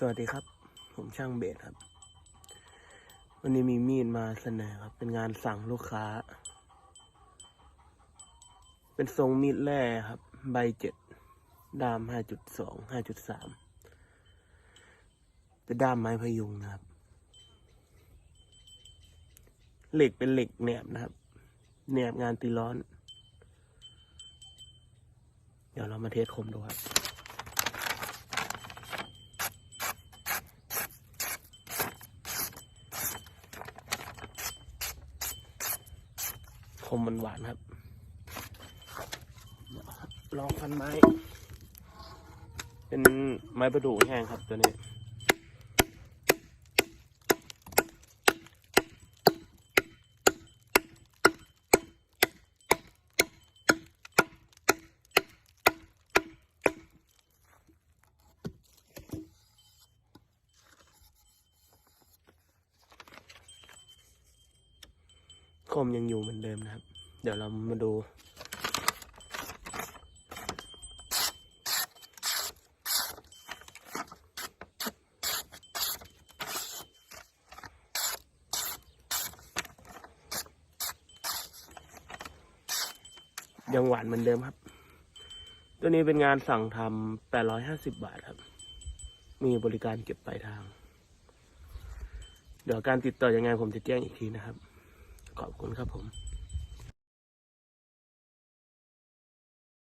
สวัสดีครับ ผมช่างเบสครับ วันนี้มีมีดมาเสนอครับ เป็นงานสั่งลูกค้า เป็นทรงมีดแร่ครับ ใบเจ็ดด้ามห้าจุดสองห้าจุดสามเป็นด้ามไม้พยุงนะครับ เหล็กเป็นเหล็กแหนบนะครับแหนบงานตีร้อน เดี๋ยวเรามาเทสคมดูครับ คมมันหวานครับลองฟันไม้ เป็นไม้ประดู่แห้งครับตัวนี้ คมยังอยู่เหมือนเดิมนะครับ เดี๋ยวเรามาดูยังหวานเหมือนเดิมครับ ตัวนี้เป็นงานสั่งทำ850บาทครับ มีบริการเก็บปลายทาง เดี๋ยวการติดต่อยังไงผมจะแจ้งอีกทีนะครับ ขอบคุณครับผม